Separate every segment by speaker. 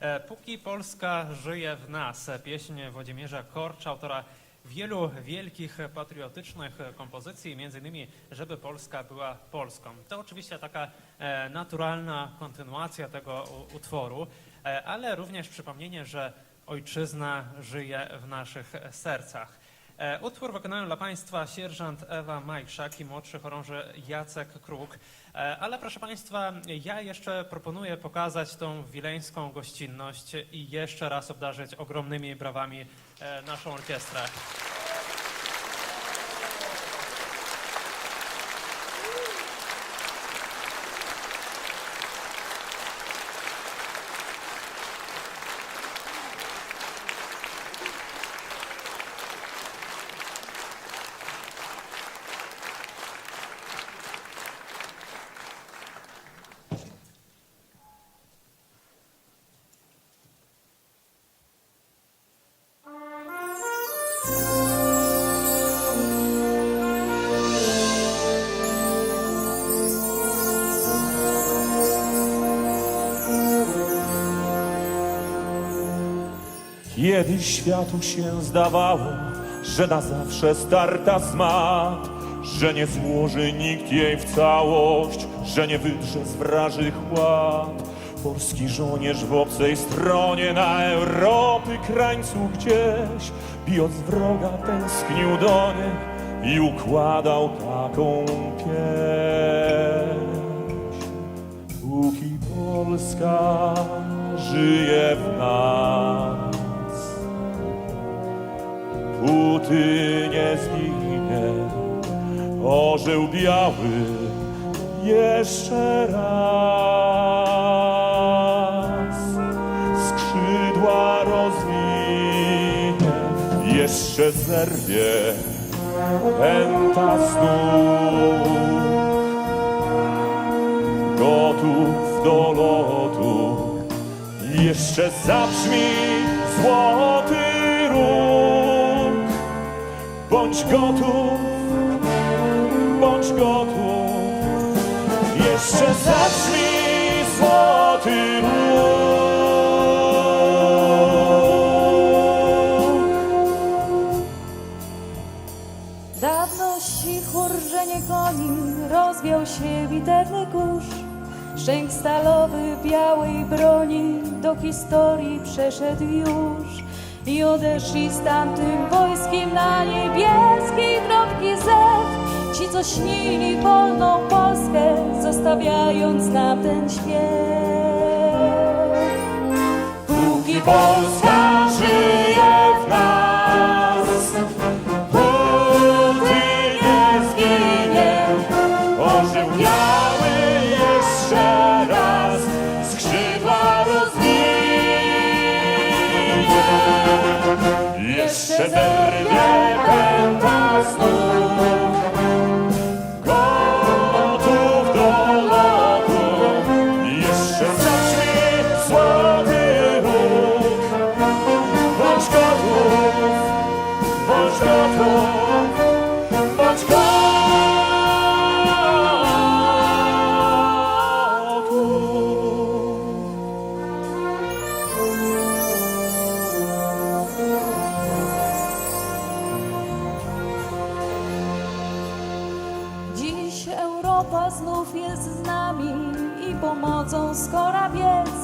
Speaker 1: E, Póki Polska żyje w nas, e, pieśń Włodzimierza Korcza, autora wielu wielkich patriotycznych kompozycji, między innymi Żeby Polska była Polską. To oczywiście taka e, naturalna kontynuacja tego utworu, ale również przypomnienie, że ojczyzna żyje w naszych sercach. E, Utwór wykonają dla Państwa sierżant Ewa Majszak i młodszy chorąży Jacek Kruk. E, Ale proszę Państwa, ja jeszcze proponuję pokazać tą wileńską gościnność i jeszcze raz obdarzyć ogromnymi brawami e, naszą orkiestrę.
Speaker 2: Kiedyś światu się zdawało, że na zawsze starta z że nie złoży nikt jej w całość, że nie wydrze z wrażych ład. Polski żołnierz w obcej stronie na Europy krańcu gdzieś, bijąc wroga tęsknił do niej i układał taką pieśń. Póki Polska żyje w nas, póty nie zginie orzeł biały jeszcze raz. Skrzydła rozwinie, jeszcze zerwie pęta znów gotów do lotu. Jeszcze zabrzmi złoty Bądź gotów, bądź gotów. Jeszcze zabrzmi złoty róg.
Speaker 3: Dawno sichur, że nie koni, rozwiał się bitewny kurz. Szczęk stalowy białej broni do historii przeszedł już. I odeszli z tamtym wojskiem na niebieski kropki zew. Ci, co śnili wolną Polskę, zostawiając nam ten śpiew.
Speaker 2: Póki Polska żyje w nas, póty nie zginie, orzeł biały Jeszcze Znów
Speaker 3: jest z nami i pomocą skora biec,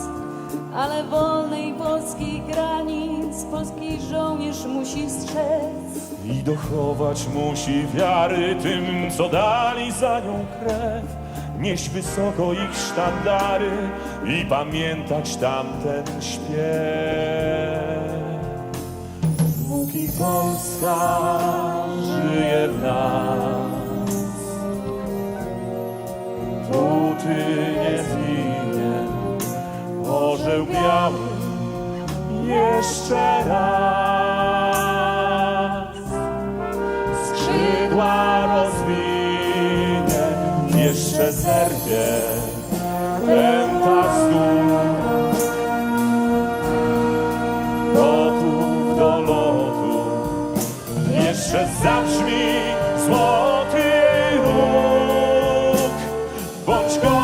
Speaker 3: ale wolnej polskiej granic polski żołnierz musi strzec.
Speaker 2: I dochować musi wiary tym, co dali za nią krew. Nieść wysoko ich sztandary i pamiętać tamten śpiew. Póki Polska żyje w nas, póty nie zginie orzeł biały jeszcze raz. Skrzydła rozwinie, jeszcze zerwie Bączko!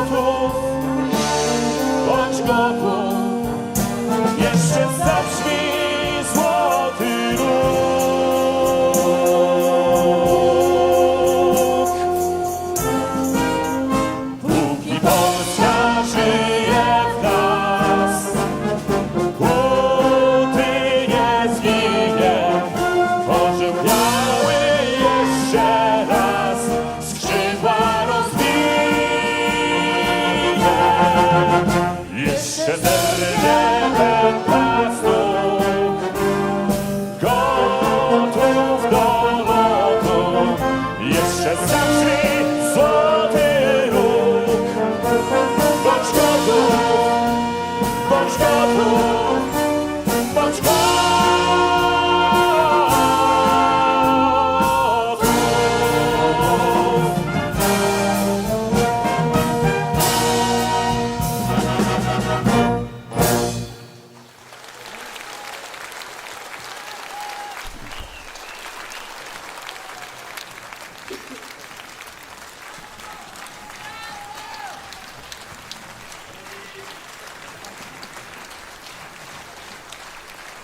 Speaker 2: Thank you.